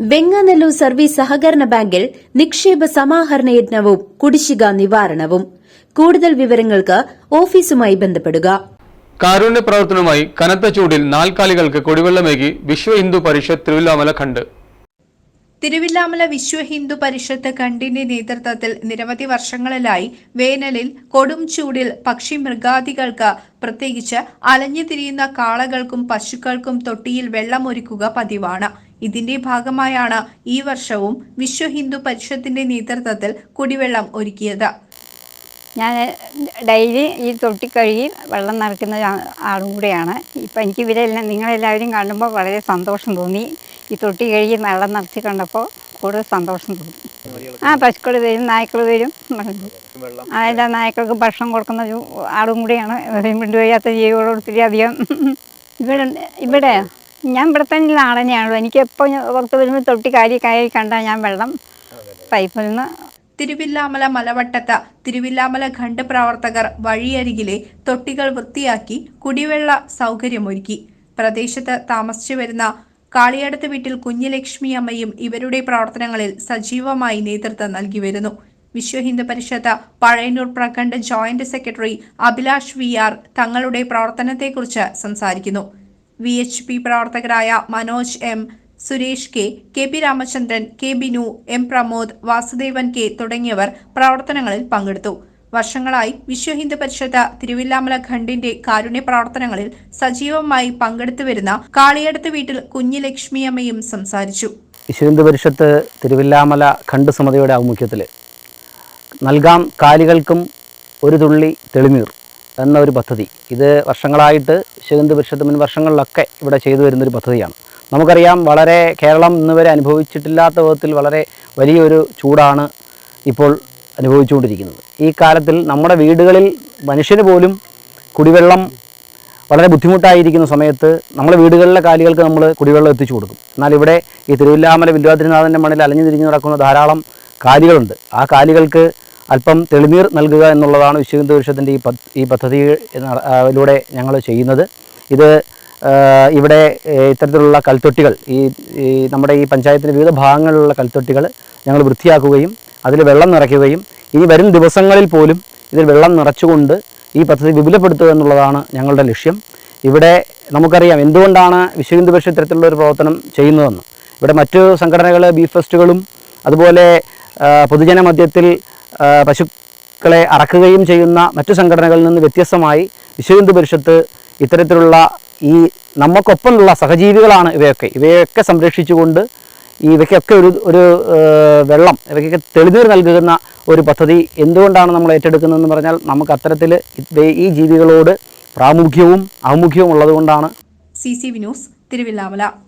Venganallur service സഹകരണ ബാങ്കിൽ നിക്ഷേപ സമാഹരണ യജ്ഞവും കുടിശ്ശിക നിവാരണവും. കൂടുതൽ വിവരങ്ങൾക്ക് ഓഫീസുമായി ബന്ധപ്പെടുക. കാരുണ്യ പ്രവർത്തനവുമായി കനത്ത ചൂടിൽ നാൽക്കാലികൾക്ക് കുടിവെള്ളമേകി വിശ്വ ഹിന്ദു പരിഷത്ത് തിരുവല്ലാമല കണ്ട്. തിരുവില്ലാമല വിശ്വ ഹിന്ദു പരിഷത്ത് കണ്ടിന്റെ നേതൃത്വത്തിൽ നിരവധി വർഷങ്ങളിലായി വേനലിൽ കൊടും ചൂടിൽ പക്ഷി മൃഗാദികൾക്ക് പ്രത്യേകിച്ച് അലഞ്ഞു തിരിയുന്ന കാളകൾക്കും പശുക്കൾക്കും തൊട്ടിയിൽ വെള്ളമൊരുക്കുക പതിവാണ്. ഇതിന്റെ ഭാഗമായാണ് ഈ വർഷവും വിശ്വ ഹിന്ദു പരിഷത്തിന്റെ നേതൃത്വത്തിൽ കുടിവെള്ളം ഒരുക്കിയത്. ഞാൻ ഡെയിലി ഈ തൊട്ടി കഴുകി വെള്ളം നിറയ്ക്കുന്ന ആളും കൂടെയാണ്. ഇപ്പം എനിക്ക് ഇവരെല്ലാം നിങ്ങളെല്ലാവരും കാണുമ്പോൾ വളരെ സന്തോഷം തോന്നി. ഈ തൊട്ടി കഴുകി വെള്ളം നിറച്ച് കണ്ടപ്പോൾ കൂടുതൽ സന്തോഷം തോന്നി. ആ പശുക്കൾ വരും നായ്ക്കൾ വരും. ആ എല്ലാ നായ്ക്കൾക്ക് ഭക്ഷണം കൊടുക്കുന്ന ഒരു ആളും കൂടെയാണ്. കൊണ്ടുപോയാത്ത ജീവികളോട് ഒത്തിരി അധികം. ഇവിടെ ഇവിടെ ഞാൻ ഇവിടെ തന്നെ നാടനെയാണല്ലോ എനിക്ക് എപ്പോൾ പുറത്ത് വരുമ്പോൾ തൊട്ടി കാരി കയറി കണ്ടാൽ ഞാൻ വെള്ളം പൈപ്പിൽ നിന്ന് തിരുവില്ലാമല മലവട്ടത്ത് തിരുവില്ലാമല ഖണ്ഡ് പ്രവർത്തകർ വഴിയരികിലെ തൊട്ടികൾ വൃത്തിയാക്കി കുടിവെള്ള സൗകര്യമൊരുക്കി. പ്രദേശത്ത് താമസിച്ചു വരുന്ന കാളിയടത്ത് വീട്ടിൽ കുഞ്ഞുലക്ഷ്മി അമ്മയും ഇവരുടെ പ്രവർത്തനങ്ങളിൽ സജീവമായി നേതൃത്വം നൽകി വരുന്നു. Vishwa Hindu Parishad Pazhayannur Prakhand joint secretary Abhilash V R തങ്ങളുടെ പ്രവർത്തനത്തെക്കുറിച്ച് സംസാരിക്കുന്നു. വി എച്ച് പി പ്രവർത്തകരായ Manoj M Suresh K K P Ramachandran K Binu M Pramod Vasudevan K തുടങ്ങിയവർ പ്രവർത്തനങ്ങളിൽ പങ്കെടുത്തു. വർഷങ്ങളായി വിശ്വ ഹിന്ദു പരിഷത്ത് തിരുവില്ലാമല ഖണ്ഡിന്റെ കാരുണ്യ പ്രവർത്തനങ്ങളിൽ സജീവമായി പങ്കെടുത്തു വരുന്ന കാളിയടത്ത് വീട്ടിൽ കുഞ്ഞിലക്ഷ്മിയമ്മയും സംസാരിച്ചു. വിശ്വ ഹിന്ദു പരിഷത്ത് തിരുവില്ലാമല ഖണ്ഡ് സമിതിയുടെ ആഭിമുഖ്യത്തിൽ നൽകാം കാലികൾക്കും ഒരു തുള്ളി തെളിനീർ. എന്ന ഒരു പദ്ധതി. ഇത് വർഷങ്ങളായിട്ട് ശിവന്ത് പരിഷത്ത് മുൻ വർഷങ്ങളിലൊക്കെ ഇവിടെ ചെയ്തു വരുന്നൊരു പദ്ധതിയാണ്. നമുക്കറിയാം വളരെ കേരളം ഇന്നുവരെ അനുഭവിച്ചിട്ടില്ലാത്ത വിധത്തിൽ വളരെ വലിയൊരു ചൂടാണ് ഇപ്പോൾ അനുഭവിച്ചുകൊണ്ടിരിക്കുന്നത്. ഈ കാലത്തിൽ നമ്മുടെ വീടുകളിൽ മനുഷ്യന് പോലും കുടിവെള്ളം വളരെ ബുദ്ധിമുട്ടായിരിക്കുന്ന സമയത്ത് നമ്മുടെ വീടുകളിലെ കാലികൾക്ക് നമ്മൾ കുടിവെള്ളം എത്തിച്ചു കൊടുക്കും. എന്നാൽ ഇവിടെ ഈ തിരുവില്ലാമല വില്വാദ്രിനാഥന്റെ മണ്ണിൽ അലഞ്ഞു തിരിഞ്ഞു നടക്കുന്ന ധാരാളം കാലികളുണ്ട്. ആ കാലികൾക്ക് അല്പം തെളിനീർ നൽകുക എന്നുള്ളതാണ് വിശ്വഹിന്ദു പരിഷത്തിന്റെ ഈ പദ്ധ ഈ പദ്ധതിയിലൂടെ ഞങ്ങൾ ചെയ്യുന്നത്. ഇത് ഇവിടെ ഇത്തരത്തിലുള്ള കൽത്തൊട്ടികൾ ഈ നമ്മുടെ ഈ പഞ്ചായത്തിന്റെ വിവിധ ഭാഗങ്ങളിലുള്ള കൽത്തൊട്ടികൾ ഞങ്ങൾ വൃത്തിയാക്കുകയും അതിൽ വെള്ളം നിറയ്ക്കുകയും ഇനി വരും ദിവസങ്ങളിൽ പോലും ഇതിൽ വെള്ളം നിറച്ചുകൊണ്ട് ഈ പദ്ധതി വിപുലപ്പെടുത്തുക എന്നുള്ളതാണ് ഞങ്ങളുടെ ലക്ഷ്യം. ഇവിടെ നമുക്കറിയാം എന്തുകൊണ്ടാണ് വിശ്വഹിന്ദു പരിഷത്ത് ഇത്തരത്തിലുള്ള ഒരു പ്രവർത്തനം ചെയ്യുന്നതെന്ന്. ഇവിടെ മറ്റു സംഘടനകൾ ബീഫ് ഫെസ്റ്റുകളും അതുപോലെ പൊതുജന മധ്യത്തിൽ പശുക്കളെ അറക്കുകയും ചെയ്യുന്ന മറ്റു സംഘടനകളിൽ നിന്ന് വ്യത്യസ്തമായി വിശ്വഹിന്ദു പരിഷത്ത് ഇത്തരത്തിലുള്ള ഈ നമുക്കൊപ്പമുള്ള സഹജീവികളാണ് ഇവയൊക്കെ. ഇവയൊക്കെ സംരക്ഷിച്ചുകൊണ്ട് ഇവയ്ക്കൊക്കെ ഒരു ഒരു വെള്ളം ഇവയ്ക്കൊക്കെ തെളിനീർ നൽകുന്ന ഒരു പദ്ധതി എന്തുകൊണ്ടാണ് നമ്മൾ ഏറ്റെടുക്കുന്നതെന്ന് പറഞ്ഞാൽ നമുക്ക് അത്തരത്തിൽ ഈ ജീവികളോട് പ്രാമുഖ്യവും ആമുഖ്യവും ഉള്ളതുകൊണ്ടാണ്. C C Vinos Thiruvilwamala.